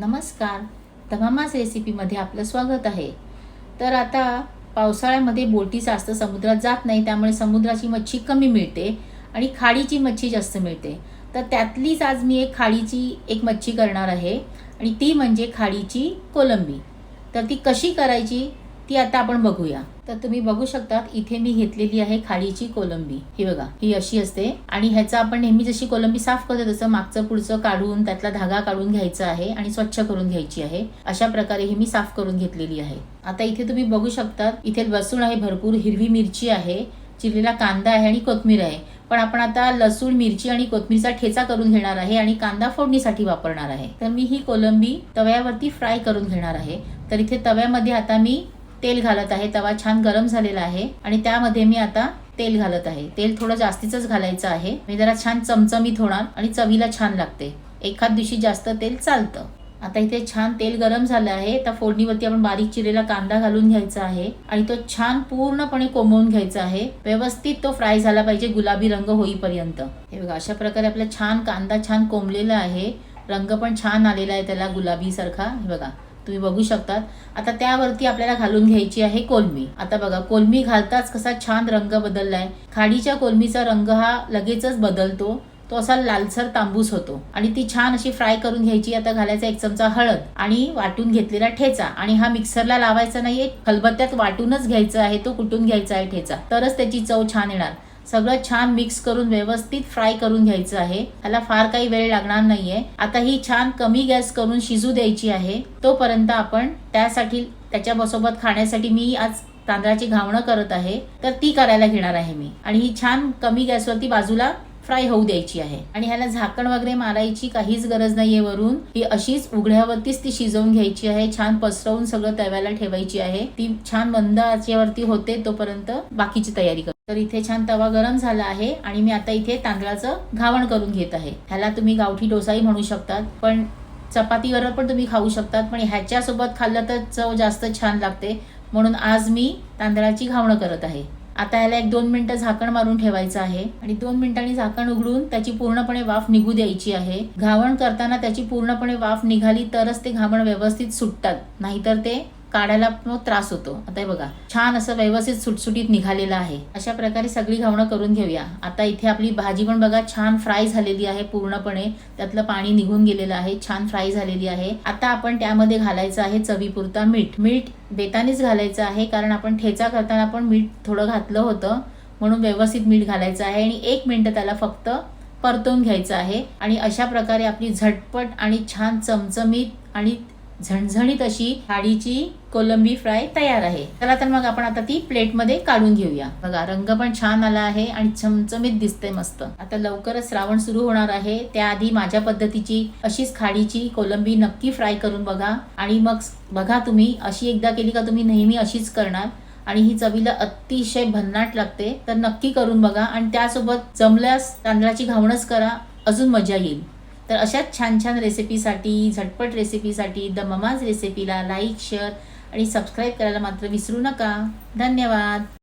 नमस्कार. तमामास रेसिपीमध्ये आपलं स्वागत आहे. तर आता पावसाळ्यामध्ये बोटी जास्त समुद्रात जात नाही त्यामुळे समुद्राची मच्छी कमी मिळते आणि खाडीची मच्छी जास्त मिळते. तर त्यातलीच आज मी एक खाडीची एक मच्छी करणार आहे आणि ती म्हणजे खाडीची कोलंबी. तर ती कशी करायची? ती आता आपण बघूया. तर तुम्ही बघू शकतात इथे मी घेतलेली आहे खाडीची कोलंबी. ही बघा ही अशी असते. आणि ह्याचा आपण नेहमी जशी कोलंबी साफ करतो तसं मागचं पुढचं काढून त्यातला धागा काढून घ्यायचा आहे आणि स्वच्छ करून घ्यायची आहे. अशा प्रकारे ही मी साफ करून घेतलेली आहे. आता इथे तुम्ही बघू शकतात इथे लसूण आहे भरपूर हिरवी मिरची आहे चिरलेला कांदा आहे आणि कोथमीर आहे. पण आपण आता लसूण मिरची आणि कोथमीरचा ठेचा करून घेणार आहे आणि कांदा फोडणीसाठी वापरणार आहे. तर मी ही कोलंबी तव्यावरती फ्राय करून घेणार आहे. तर इथे तव्यामध्ये आता मी तेल घालत आहे तवा छान गरम झालेला आहे आणि त्यामध्ये मी आता तेल घालत आहे. तेल थोडं जास्तीच घालायचं आहे. मी जरा छान चमचमीत होणार आणि चवीला छान लागते. एखाद दिवशी जास्त तेल चालतं. आता इथे छान तेल गरम झालं आहे. त्या फोडणीवरती आपण बारीक चिरेला कांदा घालून घ्यायचा आहे आणि तो छान पूर्णपणे कोंबवून घ्यायचा आहे. व्यवस्थित तो फ्राय झाला पाहिजे गुलाबी रंग होईपर्यंत. हे बघा अशा प्रकारे आपला छान कांदा छान कोंबलेला आहे. रंग पण छान आलेला आहे त्याला गुलाबीसारखा हे बघा तुम्ही बघू शकतात आता त्यावरती आपल्याला घालून घ्यायची आहे कोलमी. आता बघा कोलमी घालताच कसा छान रंग बदललाय. खाडीच्या कोलमीचा रंग हा लगेचच बदलतो. तो असा लालसर तांबूस होतो. आणि ती छान अशी फ्राय करून घ्यायची. आता घालायचा एक चमचा हळद आणि वाटून घेतलेला ठेचा. आणि हा मिक्सरला लावायचा नाहीये. खलबत्त्यात वाटूनच घ्यायचा आहे. तो कुटून घ्यायचा आहे ठेचा. तरच त्याची चव छान येणार. सगळं छान मिक्स करून व्यवस्थित फ्राय करून घ्यायचं आहे. त्याला फार काही वेळ लागणार नाहीये. आता ही छान कमी गॅस करून शिजू द्यायची आहे. तोपर्यंत आपण त्यासाठी त्याच्यासोबत खाण्यासाठी मी आज तांदळाची घावणं करत आहे. तर ती करायला घेणार आहे मी. आणि ही छान कमी गॅसवरती बाजूला फ्राय होऊ द्यायची आहे. आणि ह्याला झाकण वगैरे मारायची काहीच गरज नाहीये वरून. ही अशीच उघड्यावरतीच ती शिजवून घ्यायची आहे. छान पसरवून सगळं तव्याला ठेवायची आहे. ती छान मंद आचेवरती होते तोपर्यंत बाकीची तयारी कर तर इथे छान तवा गरम झाला आहे आणि मी आता इथे तांदळाचं घावण करून घेत आहे. ह्याला तुम्ही गावठी डोसाही म्हणू शकतात पण चपातीवर पण तुम्ही खाऊ शकतात पण ह्याच्यासोबत खाल्लं तर चव जास्त छान लागते. म्हणून आज मी तांदळाची घावणं करत आहे. आता ह्याला एक दोन मिनटं झाकण मारून ठेवायचं आहे आणि दोन मिनिटांनी झाकण उघडून त्याची पूर्णपणे वाफ निघू द्यायची आहे. घावण करताना त्याची पूर्णपणे वाफ निघाली तरच ते घावण व्यवस्थित सुटतात नाहीतर ते काढायला मग त्रास होतो. आता हे बघा छान असं व्यवस्थित सुटसुटीत निघालेलं आहे. अशा प्रकारे सगळी घावणं करून घेऊया. आता इथे आपली भाजी पण बघा छान फ्राय झालेली आहे पूर्णपणे. त्यातलं पाणी निघून गेलेलं आहे छान फ्राय झालेली आहे. आता आपण त्यामध्ये घालायचं आहे चवीपुरता मीठ. मीठ बेतानेच घालायचं आहे कारण आपण ठेचा करताना पण मीठ थोडं घातलं होतं. म्हणून व्यवस्थित मीठ घालायचं आहे आणि एक मिनटं त्याला फक्त परतून घ्यायचं आहे. आणि अशा प्रकारे आपली झटपट आणि छान चमचमीत आणि झणझणीत अशी खाडीची कोलंबी फ्राय तयार आहे. चला तर मग आपण आता ती प्लेटमध्ये काढून घेऊया. बघा रंग पण छान आला आहे आणि चमचमीत दिसते मस्त. आता लवकरच श्रावण सुरू होणार आहे. त्याआधी माझ्या पद्धतीची अशीच खाडीची कोलंबी नक्की फ्राय करून बघा. आणि मग बघा तुम्ही अशी एकदा केली का तुम्ही नेहमी अशीच करणार. आणि ही चवीला अतिशय भन्नाट लागते. तर नक्की करून बघा आणि त्यासोबत जमल्यास तांदळाची घावणच करा. अजून मजा येईल. तर अशाच छान छान रेसिपीसाठी झटपट रेसिपीसाठी द ममाज रेसिपीला लाईक शेअर आणि सबस्क्राईब करायला मात्र विसरू नका. धन्यवाद.